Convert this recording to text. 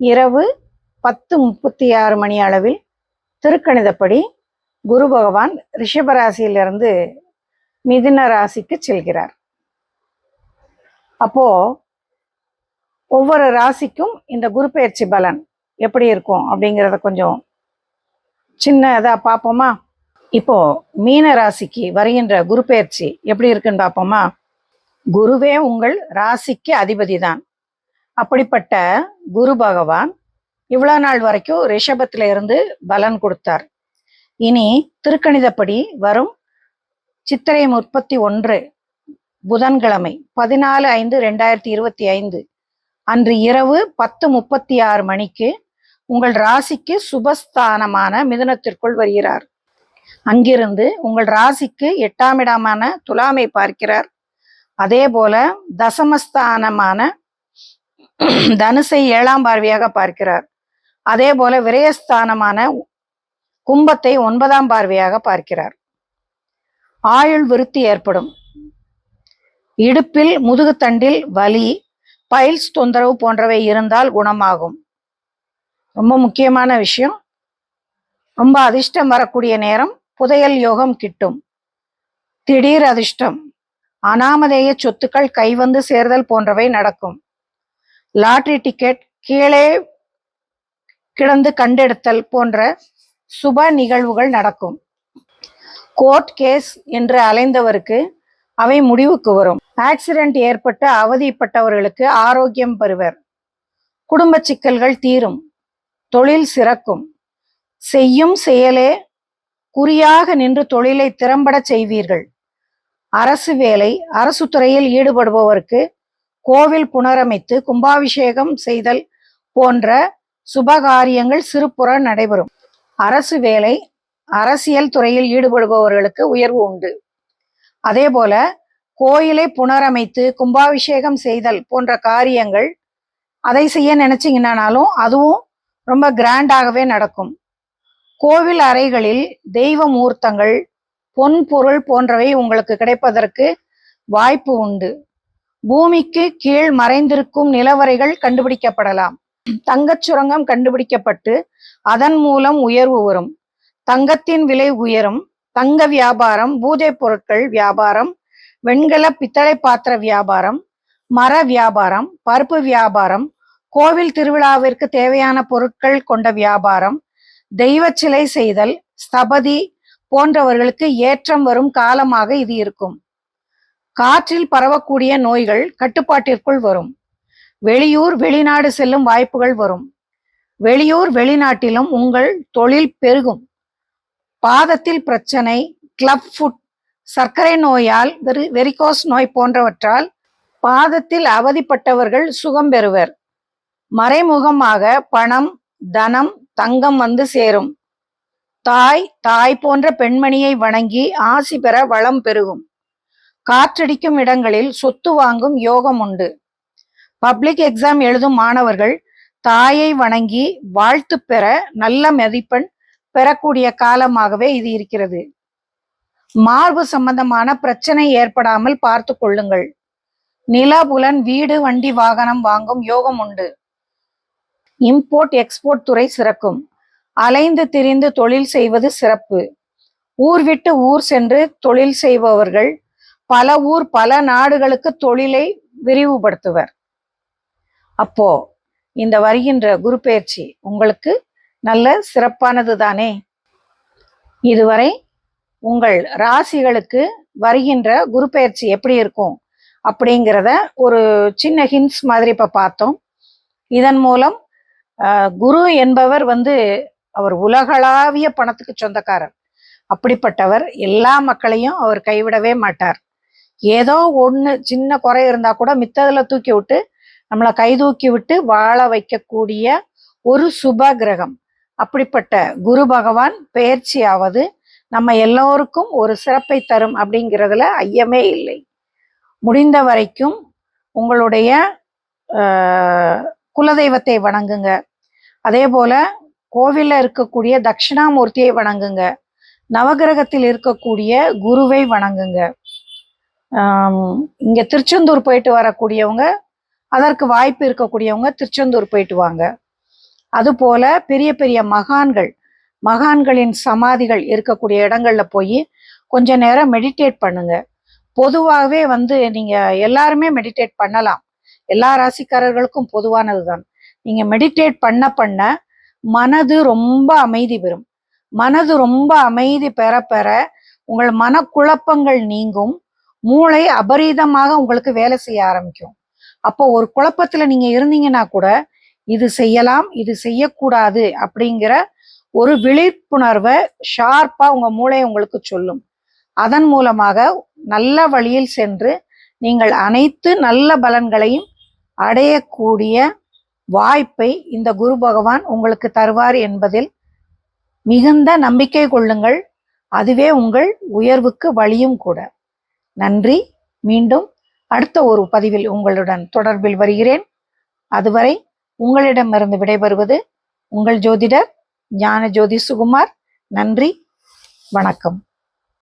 இரவு பத்து முப்பத்தி ஆறு மணி அளவில் திருக்கணிதப்படி குரு பகவான் ரிஷபராசியிலிருந்து மிதுன ராசிக்கு செல்கிறார். அப்போ ஒவ்வொரு ராசிக்கும் இந்த குரு பயிற்சி பலன் எப்படி இருக்கும் அப்படிங்கிறத கொஞ்சம் சின்னதா பார்ப்போமா? இப்போ மீன ராசிக்கு வருகின்ற குரு பயிற்சி எப்படி இருக்குன்னு பார்ப்போமா? குருவே உங்கள் ராசிக்கு அதிபதி தான் அப்படிப்பட்ட குரு பகவான் இவ்வளோ நாள் வரைக்கும் ரிஷபத்துல இருந்து பலன் கொடுத்தார். இனி திருக்கணிதப்படி வரும் சித்திரை முப்பத்தி ஒன்று புதன்கிழமை பதினாலு ஐந்து ரெண்டாயிரத்தி இருபத்தி ஐந்து அன்று இரவு பத்து முப்பத்தி ஆறு மணிக்கு உங்கள் ராசிக்கு சுபஸ்தானமான மிதுனத்திற்குள் வருகிறார். அங்கிருந்து உங்கள் ராசிக்கு எட்டாம் இடமான துலாமை பார்க்கிறார். அதே போல தசமஸ்தானமான தனுசை ஏழாம் பார்வையாக பார்க்கிறார். அதே போல விரயஸ்தானமான கும்பத்தை ஒன்பதாம் பார்வையாக பார்க்கிறார். ஆயுள் விருத்தி ஏற்படும். இடுப்பில் முதுகுத்தண்டில் வலி பைல்ஸ் தொந்தரவு போன்றவை இருந்தால் குணமாகும். ரொம்ப முக்கியமான விஷயம். ரொம்ப அதிர்ஷ்டம் வரக்கூடிய நேரம் புதையல் யோகம் கிட்டும். திடீர் அதிர்ஷ்டம். அனாமதேய சொத்துக்கள் கைவந்து சேர்தல் போன்றவை நடக்கும். லாட்ரி டிக்கெட் கீழே கிடந்து கண்டெடுத்தல் போன்ற சுப நிகழ்வுகள் நடக்கும். கோர்ட் கேஸ் என்று அலைந்தவருக்கு அவை முடிவுக்கு வரும். ஆக்சிடென்ட் ஏற்பட்டு அவதிப்பட்டவர்களுக்கு ஆரோக்கியம் பெறுவர். குடும்ப சிக்கல்கள் தீரும். தொழில் சிறக்கும். செய்யும் செயலே குறியாக நின்று தொழிலை திறம்பட செய்வீர்கள். அரசு வேலை அரசு துறையில் ஈடுபடுபவருக்கு கோவில் புனரமைத்து கும்பாபிஷேகம் செய்தல் போன்ற சுபகாரியங்கள் சிறுபுற நடைபெறும். அரசு வேலை அரசியல் துறையில் ஈடுபடுபவர்களுக்கு உயர்வு உண்டு. அதே போல கோயிலை புனரமைத்து கும்பாபிஷேகம் செய்தல் போன்ற காரியங்கள் அதை செய்ய நினைச்சீங்கன்னாலும் அதுவும் ரொம்ப கிராண்டாகவே நடக்கும். கோவில் அறைகளில் தெய்வ மூர்த்தங்கள் பொன் பொருள் போன்றவை உங்களுக்கு கிடைப்பதற்கு வாய்ப்பு உண்டு. பூமிக்கு கீழ் மறைந்திருக்கும் நிலவரைகள் கண்டுபிடிக்கப்படலாம். தங்கச் சுரங்கம் கண்டுபிடிக்கப்பட்டு அதன் மூலம் உயர்வு வரும். தங்கத்தின் விலை உயரும். தங்க வியாபாரம் பூஜை பொருட்கள் வியாபாரம் வெண்கல பித்தளை பாத்திர வியாபாரம் மர வியாபாரம் பருப்பு வியாபாரம் கோவில் திருவிழாவிற்கு தேவையான பொருட்கள் கொண்ட வியாபாரம் தெய்வ சிலை செய்தல் ஸ்தபதி போன்றவர்களுக்கு ஏற்றம் வரும் காலமாக இது இருக்கும். காற்றில் பரவக்கூடிய நோய்கள் கட்டுப்பாட்டிற்குள் வரும். வெளியூர் வெளிநாடு செல்லும் வாய்ப்புகள் வரும். வெளியூர் வெளிநாட்டிலும் உங்கள் தொழில் பெருகும். பாதத்தில் பிரச்சனை கிளப் ஃபுட் சர்க்கரை நோயால் வெரி வெரிகோஸ் நோய் போன்றவற்றால் பாதத்தில் அவதிப்பட்டவர்கள் சுகம் பெறுவர். மறைமுகமாக பணம் தனம் தங்கம் வந்து சேரும். தாய் தாய் போன்ற பெண்மணியை வணங்கி ஆசி பெற வளம் பெருகும். காற்றடிக்கும் இடங்களில் சொத்து வாங்கும் யோகம் உண்டு. பப்ளிக் எக்ஸாம் எழுதும் மாணவர்கள் தாயை வணங்கி வாழ்த்து பெற நல்ல மதிப்பெண் பெறக்கூடிய காலமாகவே இது இருக்கிறது. மார்பு சம்பந்தமான பிரச்சனை ஏற்படாமல் பார்த்து கொள்ளுங்கள். நிலபுலன் வீடு வண்டி வாகனம் வாங்கும் யோகம் உண்டு. இம்போர்ட் எக்ஸ்போர்ட் துறை சிறக்கும். அலைந்து திரிந்து தொழில் செய்வது சிறப்பு. ஊர் விட்டு ஊர் சென்று தொழில் செய்பவர்கள் பல ஊர் பல நாடுகளுக்கு தொழிலை விரிவுபடுத்துவர். அப்போ இந்த வருகின்ற குரு பயிற்சி உங்களுக்கு நல்ல சிறப்பானது தானே இதுவரை உங்கள் ராசிகளுக்கு வருகின்ற குரு பயிற்சி எப்படி இருக்கும்? அப்படிங்கிறத ஒரு சின்ன ஹிண்ட்ஸ் மாதிரி இப்போ பார்த்தோம். இதன் மூலம் குரு என்பவர் வந்து அவர் உலகளாவிய பணத்துக்கு சொந்தக்காரர். அப்படிப்பட்டவர் எல்லா மக்களையும் அவர் கைவிடவே மாட்டார். ஏதோ ஒன்று சின்ன குறை இருந்தால் கூட மித்ததில் தூக்கி விட்டு நம்மளை கை தூக்கி விட்டு வாழ வைக்கக்கூடிய ஒரு சுப கிரகம். அப்படிப்பட்ட குரு பகவான் பெயர்ச்சியாவது நம்ம எல்லோருக்கும் ஒரு சிறப்பை தரும் அப்படிங்கிறதுல ஐயமே இல்லை. முடிந்த வரைக்கும் உங்களுடைய குலதெய்வத்தை வணங்குங்க. அதே போல கோவிலில் இருக்கக்கூடிய தட்சிணாமூர்த்தியை வணங்குங்க. நவகிரகத்தில் இருக்கக்கூடிய குருவை வணங்குங்க. இங்கே திருச்செந்தூர் போயிட்டு வரக்கூடியவங்க அதற்கு வாய்ப்பு இருக்கக்கூடியவங்க திருச்செந்தூர் போயிட்டு வாங்க. அதுபோல பெரிய பெரிய மகான்கள் மகான்களின் சமாதிகள் இருக்கக்கூடிய இடங்கள்ல போய் கொஞ்ச நேரம் மெடிடேட் பண்ணுங்க. பொதுவாகவே வந்து நீங்க எல்லாருமே மெடிடேட் பண்ணலாம். எல்லா ராசிக்காரர்களுக்கும் பொதுவானது தான் நீங்க மெடிடேட் பண்ண பண்ண மனது ரொம்ப அமைதி பெறும். மனது ரொம்ப அமைதி பெற பெற உங்கள் மனக்குழப்பங்கள் நீங்கும். மூளை அபரீதமாக உங்களுக்கு வேலை செய்ய ஆரம்பிக்கும். அப்போ ஒரு குழப்பத்துல நீங்க இருந்தீங்கன்னா கூட இது செய்யலாம் இது செய்யக்கூடாது அப்படிங்கிற ஒரு விழிப்புணர்வை ஷார்ப்பா உங்க மூளை உங்களுக்கு சொல்லும். அதன் மூலமாக நல்ல வழியில் சென்று நீங்கள் அனைத்து நல்ல பலன்களையும் அடையக்கூடிய வாய்ப்பை இந்த குரு பகவான் உங்களுக்கு தருவார் என்பதில் மிகுந்த நம்பிக்கை கொள்ளுங்கள். அதுவே உங்கள் உயர்வுக்கு வழியும் கூட. நன்றி. மீண்டும் அடுத்த ஒரு பதிவில் உங்களுடன் தொடர்பில் வருகிறேன். அதுவரை உங்களிடமிருந்து விடைபெறுவது உங்கள் ஜோதிடர் ஞான ஜோதி சுகுமார். நன்றி. வணக்கம்.